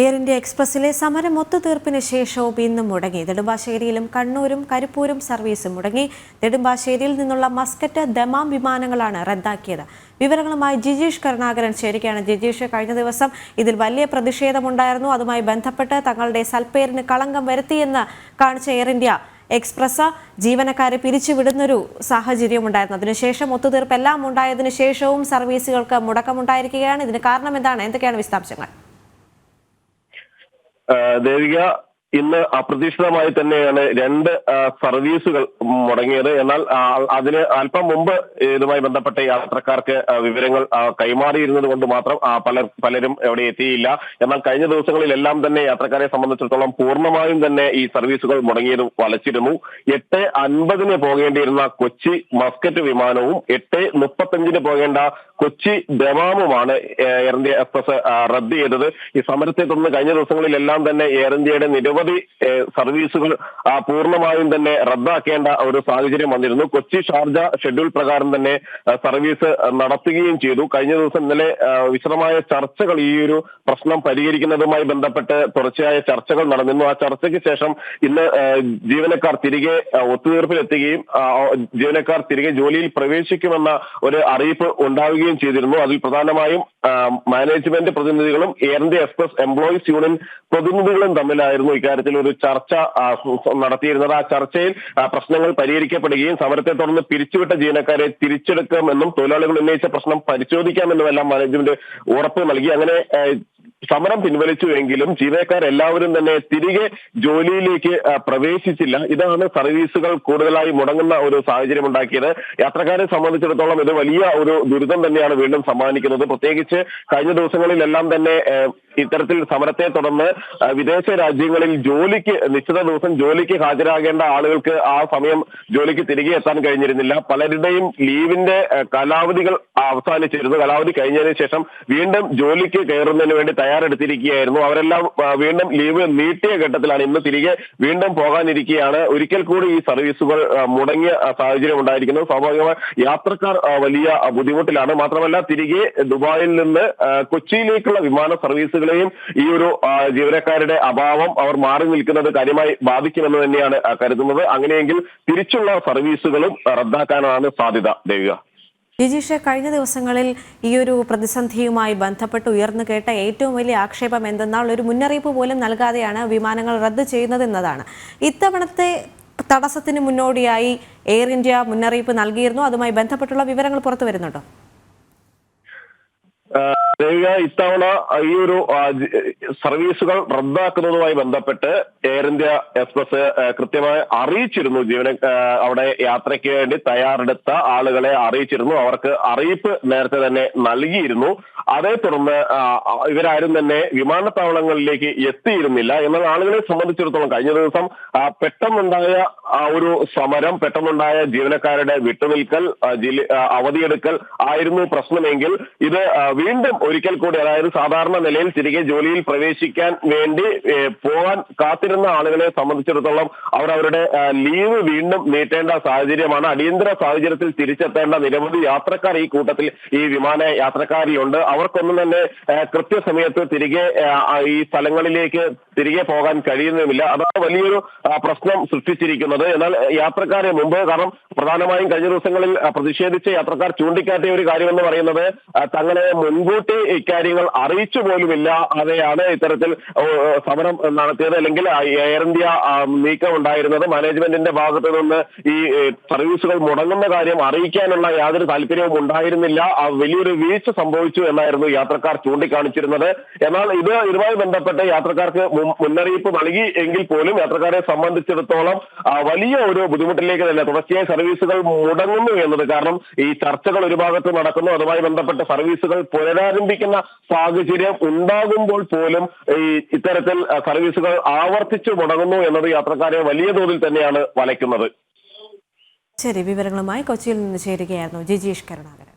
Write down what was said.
Air India എക്സ്പ്രസിലെ സമരം ഒത്തുതീർപ്പിന് ശേഷവും ഇന്നും മുടങ്ങി. നെടുമ്പാശ്ശേരിയിലും കണ്ണൂരും കരിപ്പൂരും സർവീസ് മുടങ്ങി. നെടുമ്പാശ്ശേരിയിൽ നിന്നുള്ള മസ്കറ്റ് ദമാം വിമാനങ്ങളാണ് റദ്ദാക്കിയത്. വിവരങ്ങളുമായി ജിജീഷ് കരുണാകരൻ ചേരുകയാണ്. ജിജീഷ് കഴിഞ്ഞ ദിവസം ഇതിൽ വലിയ പ്രതിഷേധമുണ്ടായിരുന്നു. അതുമായി ബന്ധപ്പെട്ട് തങ്ങളുടെ സൽപ്പേരിന് കളങ്കം വരുത്തിയെന്ന് കാണിച്ച എയർ ഇന്ത്യ എക്സ്പ്രസ് ജീവനക്കാരെ പിരിച്ചുവിടുന്നൊരു സാഹചര്യം ഉണ്ടായിരുന്നു അതിനുശേഷം ഒത്തുതീർപ്പ് എല്ലാം ഉണ്ടായതിനു ശേഷവും സർവീസുകൾക്ക് മുടക്കമുണ്ടായിരിക്കുകയാണ്. ഇതിന് കാരണം എന്താണ് എന്തൊക്കെയാണ് വിശദാംശങ്ങൾ? ആ, ദേവിക ഇന്ന് അപ്രതീക്ഷിതമായി തന്നെയാണ് രണ്ട് സർവീസുകൾ മുടങ്ങിയത്. എന്നാൽ അതിന് അല്പം മുമ്പ് ഇതുമായി ബന്ധപ്പെട്ട യാത്രക്കാർക്ക് വിവരങ്ങൾ കൈമാറിയിരുന്നത് കൊണ്ട് മാത്രം പല പലർ പലരും എവിടെ എത്തിയില്ല. എന്നാൽ കഴിഞ്ഞ ദിവസങ്ങളിലെല്ലാം തന്നെ യാത്രക്കാരെ സംബന്ധിച്ചിടത്തോളം പൂർണമായും തന്നെ ഈ സർവീസുകൾ മുടങ്ങിയത് വലച്ചിരുന്നു. എട്ട് അൻപതിന് പോകേണ്ടിയിരുന്ന കൊച്ചി മസ്കറ്റ് വിമാനവും എട്ട് മുപ്പത്തഞ്ചിന് പോകേണ്ട കൊച്ചി ദമാമുമാണ് എയർ ഇന്ത്യ എക്സ്പ്രസ് റദ്ദ് ചെയ്തത്. ഈ സമരത്തെ തുടർന്ന് കഴിഞ്ഞ ദിവസങ്ങളിലെല്ലാം തന്നെ എയർ ഇന്ത്യയുടെ നിരവധി ഏ, സർവീസുകൾ പൂർണമായും തന്നെ റദ്ദാക്കേണ്ട ഒരു സാഹചര്യം വന്നിരുന്നു. കൊച്ചി ഷാർജ ഷെഡ്യൂൾ പ്രകാരം തന്നെ സർവീസ് നടത്തുകയും ചെയ്തു. കഴിഞ്ഞ ദിവസം ഇന്നലെ വിശദമായ ചർച്ചകൾ ഈ ഒരു പ്രശ്നം പരിഹരിക്കുന്നതുമായി ബന്ധപ്പെട്ട് തുടർച്ചയായ ചർച്ചകൾ നടന്നിരുന്നു. ആ ചർച്ചയ്ക്ക് ശേഷം ഇന്ന് ജീവനക്കാർ തിരികെ ഒത്തുതീർപ്പിലെത്തുകയും ജീവനക്കാർ തിരികെ ജോലിയിൽ പ്രവേശിക്കുമെന്ന ഒരു അറിയിപ്പ് ഉണ്ടാവുകയും ചെയ്തിരുന്നു. അതിൽ പ്രധാനമായും മാനേജ്മെന്റ് പ്രതിനിധികളും Air India Express employees union പ്രതിനിധികളും തമ്മിലായിരുന്നു ഇക്കാര്യത്തിൽ ഒരു ചർച്ച നടത്തിയിരുന്നത് ആ ചർച്ചയിൽ പ്രശ്നങ്ങൾ പരിഹരിക്കപ്പെടുകയും സമരത്തെ തുടർന്ന് പിരിച്ചുവിട്ട ജീവനക്കാരെ തിരിച്ചെടുക്കാമെന്നും തൊഴിലാളികൾ ഉന്നയിച്ച പ്രശ്നം പരിശോധിക്കാമെന്നുമെല്ലാം മാനേജ്മെന്റ് ഉറപ്പ് നൽകി. അങ്ങനെ സമരം പിൻവലിച്ചുവെങ്കിലും ജീവനക്കാർ എല്ലാവരും തന്നെ തിരികെ ജോലിയിലേക്ക് പ്രവേശിച്ചില്ല. ഇതാണ് സർവീസുകൾ കൂടുതലായി മുടങ്ങുന്ന ഒരു സാഹചര്യം ഉണ്ടാക്കിയത് യാത്രക്കാരെ സംബന്ധിച്ചിടത്തോളം ഇത് വലിയ ഒരു ദുരിതം തന്നെയാണ് വീണ്ടും സമ്മാനിക്കുന്നത്. പ്രത്യേകിച്ച് കഴിഞ്ഞ ദിവസങ്ങളിലെല്ലാം തന്നെ ഇത്തരത്തിൽ സമരത്തെ തുടർന്ന് വിദേശ രാജ്യങ്ങളിൽ ജോലിക്ക് നിശ്ചിത ദിവസം ജോലിക്ക് ഹാജരാകേണ്ട ആളുകൾക്ക് ആ സമയം ജോലിക്ക് തിരികെ എത്താൻ കഴിഞ്ഞിരുന്നില്ല. പലരുടെയും ലീവിന്റെ കാലാവധികൾ അവസാനിച്ചിരുന്നു. കാലാവധി കഴിഞ്ഞതിന് ശേഷം വീണ്ടും ജോലിക്ക് കയറുന്നതിന് വേണ്ടി തയ്യാറെടുത്തിരിക്കുകയായിരുന്നു. അവരെല്ലാം വീണ്ടും ലീവ് നീട്ടിയ ഘട്ടത്തിലാണ് ഇന്ന് തിരികെ വീണ്ടും പോകാനിരിക്കുകയാണ്. ഒരിക്കൽ കൂടി ഈ സർവീസുകൾ മുടങ്ങിയ സാഹചര്യം ഉണ്ടായിരിക്കുന്നത് സ്വാഭാവികമായി യാത്രക്കാർ വലിയ ബുദ്ധിമുട്ടിലാണ്. മാത്രമല്ല തിരികെ ദുബായിൽ നിന്ന് കൊച്ചിയിലേക്കുള്ള വിമാന സർവീസുകളെയും ഈ ഒരു ജീവനക്കാരുടെ അഭാവം അവർ മാറി നിൽക്കുന്നത് കാര്യമായി ബാധിക്കുമെന്ന് തന്നെയാണ് കരുതുന്നത്. അങ്ങനെയെങ്കിൽ തിരിച്ചുള്ള സർവീസുകളും റദ്ദാക്കാനാണ് സാധ്യത. ദേവിക ജിജീഷ് കഴിഞ്ഞ ദിവസങ്ങളിൽ ഈ ഒരു പ്രതിസന്ധിയുമായി ബന്ധപ്പെട്ട് ഉയർന്നു കേട്ട ഏറ്റവും വലിയ ആക്ഷേപം എന്തെന്നാൽ ഒരു മുന്നറിയിപ്പ് പോലും നൽകാതെയാണ് വിമാനങ്ങൾ റദ്ദ് ചെയ്യുന്നതെന്നതാണ് ഇത്തവണത്തെ തടസ്സത്തിന് മുന്നോടിയായി എയർ ഇന്ത്യ മുന്നറിയിപ്പ് നൽകിയിരുന്നു. അതുമായി ബന്ധപ്പെട്ടുള്ള വിവരങ്ങൾ പുറത്തു വരുന്നുണ്ടോ? ഇത്തവണ ഈ ഒരു സർവീസുകൾ റദ്ദാക്കുന്നതുമായി ബന്ധപ്പെട്ട് എയർ ഇന്ത്യ എക്സ്പ്രസ് കൃത്യമായി അറിയിച്ചിരുന്നു ജീവന അവിടെ യാത്രയ്ക്ക് വേണ്ടി തയ്യാറെടുത്ത ആളുകളെ അറിയിച്ചിരുന്നു. അവർക്ക് അറിയിപ്പ് നേരത്തെ തന്നെ നൽകിയിരുന്നു. അതേ തുടർന്ന് ഇവരാരും തന്നെ വിമാനത്താവളങ്ങളിലേക്ക് എത്തിയിരുന്നില്ല എന്നാൽ ആളുകളെ സംബന്ധിച്ചിടത്തോളം കഴിഞ്ഞ ദിവസം പെട്ടെന്നുണ്ടായ ആ ഒരു സമരം പെട്ടെന്നുണ്ടായ ജീവനക്കാരുടെ വിട്ടുനിൽക്കൽ അവധിയെടുക്കൽ ആയിരുന്നു പ്രശ്നമെങ്കിൽ ഇത് വീണ്ടും ഒരിക്കൽ കൂടി അതായത് സാധാരണ നിലയിൽ തിരികെ ജോലിയിൽ പ്രവേശിക്കാൻ വേണ്ടി പോകാൻ കാത്തിരുന്ന ആളുകളെ സംബന്ധിച്ചിടത്തോളം അവർ അവരുടെ ലീവ് വീണ്ടും നീട്ടേണ്ട സാഹചര്യമാണ്. അടിയന്തര സാഹചര്യത്തിൽ തിരിച്ചെത്തേണ്ട നിരവധി യാത്രക്കാർ ഈ കൂട്ടത്തിൽ ഈ വിമാന യാത്രക്കാരിയുണ്ട്. അവർക്കൊന്നും തന്നെ കൃത്യസമയത്ത് തിരികെ ഈ സ്ഥലങ്ങളിലേക്ക് തിരികെ പോകാൻ കഴിയുന്നതുമില്ല. അതാണ് വലിയൊരു പ്രശ്നം സൃഷ്ടിച്ചിരിക്കുന്നത്. എന്നാൽ യാത്രക്കാരെ മുമ്പ് കാരണം പ്രധാനമായും കഴിഞ്ഞ ദിവസങ്ങളിൽ പ്രതിഷേധിച്ച് യാത്രക്കാർ ചൂണ്ടിക്കാട്ടിയ ഒരു കാര്യമെന്ന് പറയുന്നത് തങ്ങളെ മുൻകൂട്ടി ഇക്കാര്യങ്ങൾ അറിയിച്ചു പോലുമില്ല. അതെയാണ് ഇത്തരത്തിൽ സമരം നടത്തിയത്. അല്ലെങ്കിൽ എയർ ഇന്ത്യ നീക്കം ഉണ്ടായിരുന്നത്. മാനേജ്മെന്റിന്റെ ഭാഗത്ത് നിന്ന് ഈ സർവീസുകൾ മുടങ്ങുന്ന കാര്യം അറിയിക്കാനുള്ള യാതൊരു താല്പര്യവും ഉണ്ടായിരുന്നില്ല. വലിയൊരു വീഴ്ച സംഭവിച്ചു എന്നായിരുന്നു യാത്രക്കാർ ചൂണ്ടിക്കാണിച്ചിരുന്നത്. എന്നാൽ ഇത് ഇതുമായി ബന്ധപ്പെട്ട് യാത്രക്കാർക്ക് മുൻ- മുന്നറിയിപ്പ് നൽകി എങ്കിൽ പോലും യാത്രക്കാരെ സംബന്ധിച്ചിടത്തോളം വലിയ ഒരു ബുദ്ധിമുട്ടിലേക്ക് തന്നെ തുടർച്ചയായ സർവീസുകൾ മുടങ്ങുന്നു എന്നത് കാരണം ഈ ചർച്ചകൾ ഒരു ഭാഗത്ത് നടക്കുന്നു. അതുമായി ബന്ധപ്പെട്ട സർവീസുകൾ പുനരാരംഭിക്കുന്ന സാഹചര്യം ഉണ്ടാകുമ്പോൾ പോലും ഈ ഇത്തരത്തിൽ സർവീസുകൾ ആവർത്തിച്ചു മുടങ്ങുന്നു എന്നത് യാത്രക്കാരെ വലിയ തോതിൽ തന്നെയാണ് വലയ്ക്കുന്നത്. ശരി വിവരങ്ങളുമായി കൊച്ചിയിൽ നിന്ന് ചേരുകയായിരുന്നു ജിജീഷ് കരുണാകരൻ.